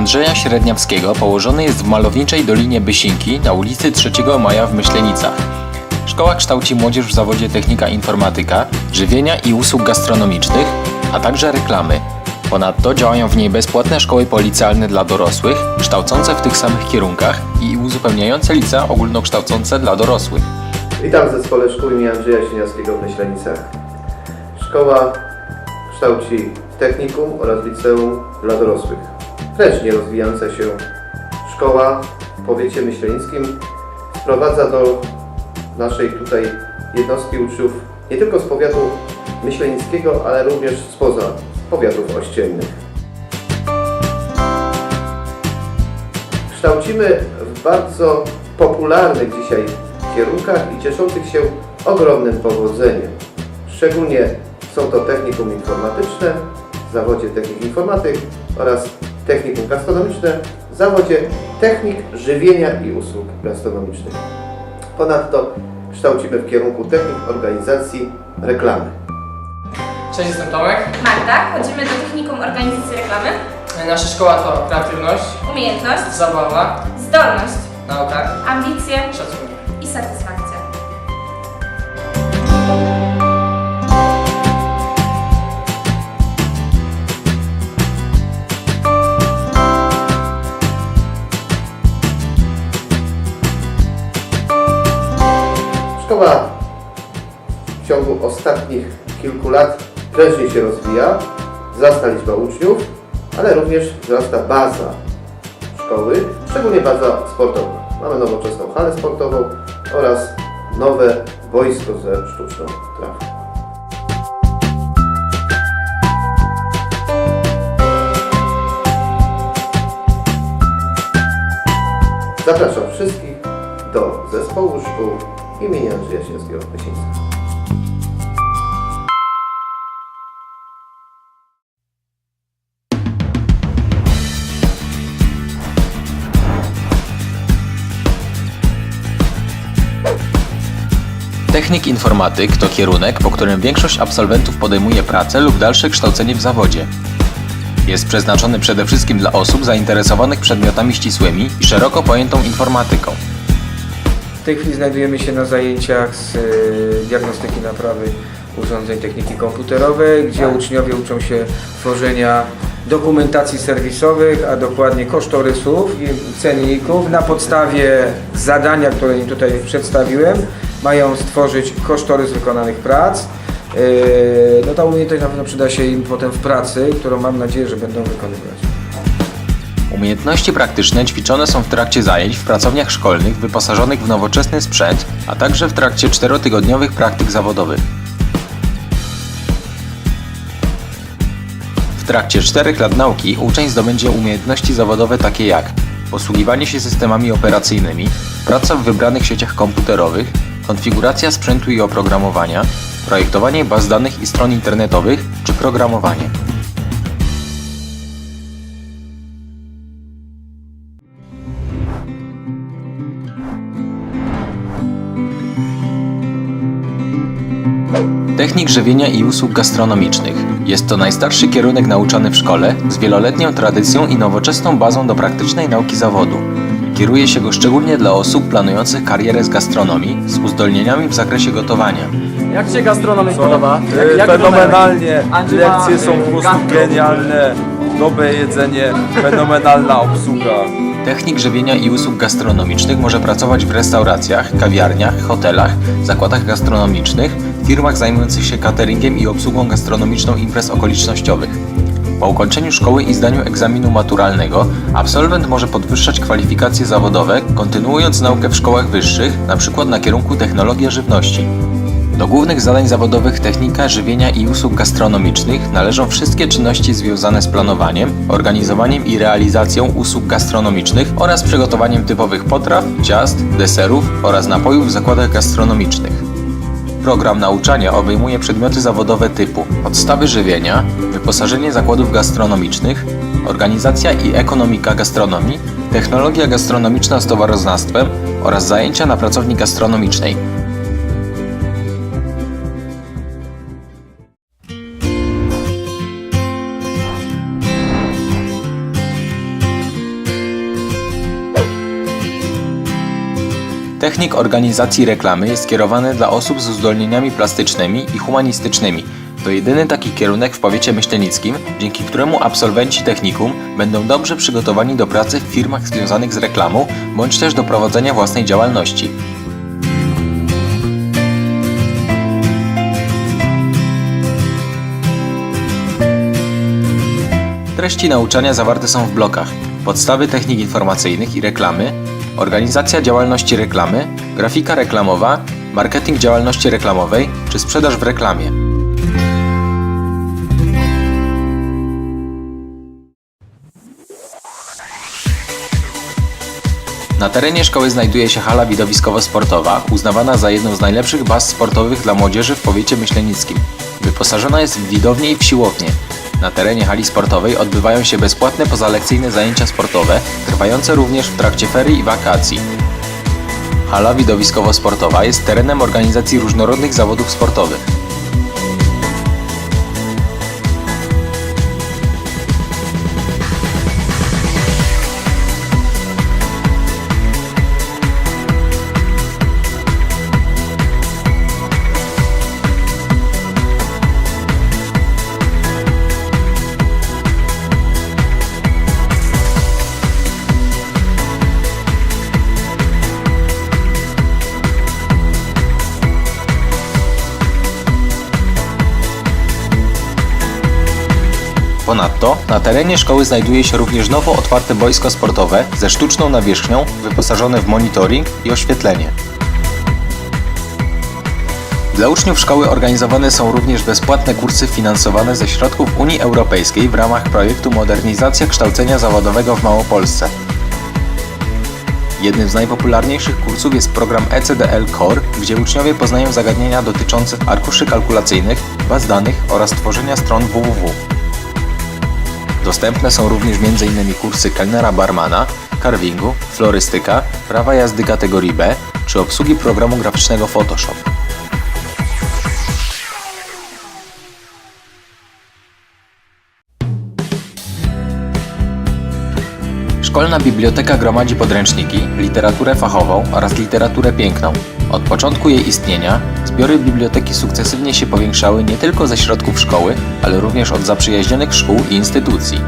Andrzeja Średniawskiego położony jest w malowniczej Dolinie Bysinki na ulicy 3 Maja w Myślenicach. Szkoła kształci młodzież w zawodzie technika informatyka, żywienia i usług gastronomicznych, a także reklamy. Ponadto działają w niej bezpłatne szkoły policjalne dla dorosłych, kształcące w tych samych kierunkach i uzupełniające licea ogólnokształcące dla dorosłych. Witam w zespole szkół im. Andrzeja Sieniawskiego w Myślenicach. Szkoła kształci technikum oraz liceum dla dorosłych. Wręcznie rozwijająca się szkoła w powiecie myślenickim sprowadza do naszej tutaj jednostki uczniów nie tylko z powiatu myślenickiego, ale również spoza powiatów ościennych. Kształcimy w bardzo popularnych dzisiaj kierunkach i cieszących się ogromnym powodzeniem. Szczególnie są to technikum informatyczne w zawodzie technik informatyk oraz technikum gastronomiczne w zawodzie technik żywienia i usług gastronomicznych. Ponadto kształcimy w kierunku technik organizacji reklamy. Cześć, jestem Tomek. Magda, chodzimy do Technikum Organizacji Reklamy. Nasza szkoła to kreatywność, Umiejętność, zabawa, zdolność, nauka, ambicje szacunek. i satysfakcja. Ciągu ostatnich kilku lat prężnie się rozwija, wzrasta liczba uczniów, ale również wzrasta baza szkoły, szczególnie baza sportowa. Mamy nowoczesną halę sportową oraz nowe boisko ze sztuczną trawą. Zapraszam wszystkich do zespołu szkół imienia Andrzeja Sienskiego w. Technik informatyk to kierunek, po którym większość absolwentów podejmuje pracę lub dalsze kształcenie w zawodzie. Jest przeznaczony przede wszystkim dla osób zainteresowanych przedmiotami ścisłymi i szeroko pojętą informatyką. W tej chwili znajdujemy się na zajęciach z e, diagnostyki naprawy urządzeń techniki komputerowej, gdzie uczniowie uczą się tworzenia dokumentacji serwisowych, a dokładnie kosztorysów i cenników. Na podstawie zadania, które im tutaj przedstawiłem, mają stworzyć kosztorys wykonanych prac. E, No ta umiejętność na pewno przyda się im potem w pracy, którą mam nadzieję, że będą wykonywać. Umiejętności praktyczne ćwiczone są w trakcie zajęć w pracowniach szkolnych wyposażonych w nowoczesny sprzęt, a także w trakcie czterotygodniowych praktyk zawodowych. W trakcie czterech lat nauki uczeń zdobędzie umiejętności zawodowe takie jak posługiwanie się systemami operacyjnymi, praca w wybranych sieciach komputerowych, konfiguracja sprzętu i oprogramowania, projektowanie baz danych i stron internetowych czy programowanie. Technik żywienia i usług gastronomicznych. Jest to najstarszy kierunek nauczany w szkole z wieloletnią tradycją i nowoczesną bazą do praktycznej nauki zawodu. Kieruje się go szczególnie dla osób planujących karierę z gastronomii z uzdolnieniami w zakresie gotowania. Jak się gastronomia podoba? E, Jak Fenomenalnie, Andrzej ma, lekcje są po prostu gastro. genialne, dobre jedzenie, fenomenalna obsługa. Technik żywienia i usług gastronomicznych może pracować w restauracjach, kawiarniach, hotelach, zakładach gastronomicznych, firmach zajmujących się cateringiem i obsługą gastronomiczną imprez okolicznościowych. Po ukończeniu szkoły i zdaniu egzaminu maturalnego, absolwent może podwyższać kwalifikacje zawodowe, kontynuując naukę w szkołach wyższych, np. na kierunku technologia żywności. Do głównych zadań zawodowych technika żywienia i usług gastronomicznych należą wszystkie czynności związane z planowaniem, organizowaniem i realizacją usług gastronomicznych oraz przygotowaniem typowych potraw, ciast, deserów oraz napojów w zakładach gastronomicznych. Program nauczania obejmuje przedmioty zawodowe typu podstawy żywienia, wyposażenie zakładów gastronomicznych, organizacja i ekonomika gastronomii, technologia gastronomiczna z towaroznawstwem oraz zajęcia na pracowni gastronomicznej, Technik Organizacji Reklamy jest kierowany dla osób z uzdolnieniami plastycznymi i humanistycznymi. To jedyny taki kierunek w powiecie myślenickim, dzięki któremu absolwenci technikum będą dobrze przygotowani do pracy w firmach związanych z reklamą, bądź też do prowadzenia własnej działalności. Treści nauczania zawarte są w blokach: podstawy technik informacyjnych i reklamy, organizacja działalności reklamy, grafika reklamowa, marketing działalności reklamowej czy sprzedaż w reklamie. Na terenie szkoły znajduje się hala widowiskowo-sportowa, uznawana za jedną z najlepszych baz sportowych dla młodzieży w powiecie myślenickim. Wyposażona jest w widownię i w siłownię. Na terenie hali sportowej odbywają się bezpłatne pozalekcyjne zajęcia sportowe, trwające również w trakcie ferii i wakacji. Hala widowiskowo-sportowa jest terenem organizacji różnorodnych zawodów sportowych. Ponadto na terenie szkoły znajduje się również nowo otwarte boisko sportowe ze sztuczną nawierzchnią, wyposażone w monitoring i oświetlenie. Dla uczniów szkoły organizowane są również bezpłatne kursy finansowane ze środków Unii Europejskiej w ramach projektu Modernizacja kształcenia zawodowego w Małopolsce. Jednym z najpopularniejszych kursów jest program ECDL Core, gdzie uczniowie poznają zagadnienia dotyczące arkuszy kalkulacyjnych, baz danych oraz tworzenia stron www. Dostępne są również m.in. kursy kelnera barmana, carvingu, florystyka, prawa jazdy kategorii B czy obsługi programu graficznego Photoshop. Szkolna biblioteka gromadzi podręczniki, literaturę fachową oraz literaturę piękną. Od początku jej istnienia zbiory biblioteki sukcesywnie się powiększały nie tylko ze środków szkoły, ale również od zaprzyjaźnionych szkół i instytucji.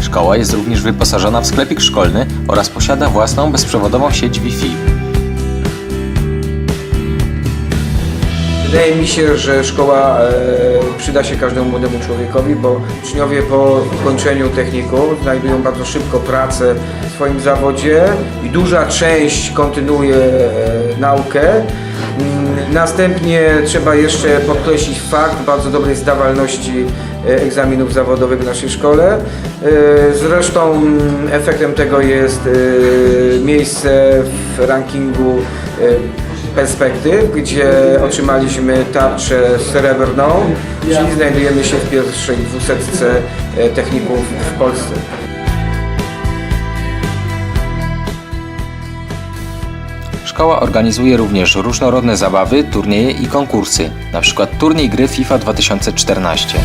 Szkoła jest również wyposażona w sklepik szkolny oraz posiada własną bezprzewodową sieć Wi-Fi. Wydaje mi się, że szkoła e, przyda się każdemu młodemu człowiekowi, bo uczniowie po ukończeniu technikum znajdują bardzo szybko pracę w swoim zawodzie i duża część kontynuuje e, naukę. Mm, Następnie trzeba jeszcze podkreślić fakt bardzo dobrej zdawalności e, egzaminów zawodowych w naszej szkole. Zresztą mm, efektem tego jest miejsce w rankingu perspektyw, gdzie otrzymaliśmy tarczę srebrną, czyli znajdujemy się w pierwszej dwusetce e, techników w Polsce. Szkoła organizuje również różnorodne zabawy, turnieje i konkursy, np. turniej gry FIFA 2014.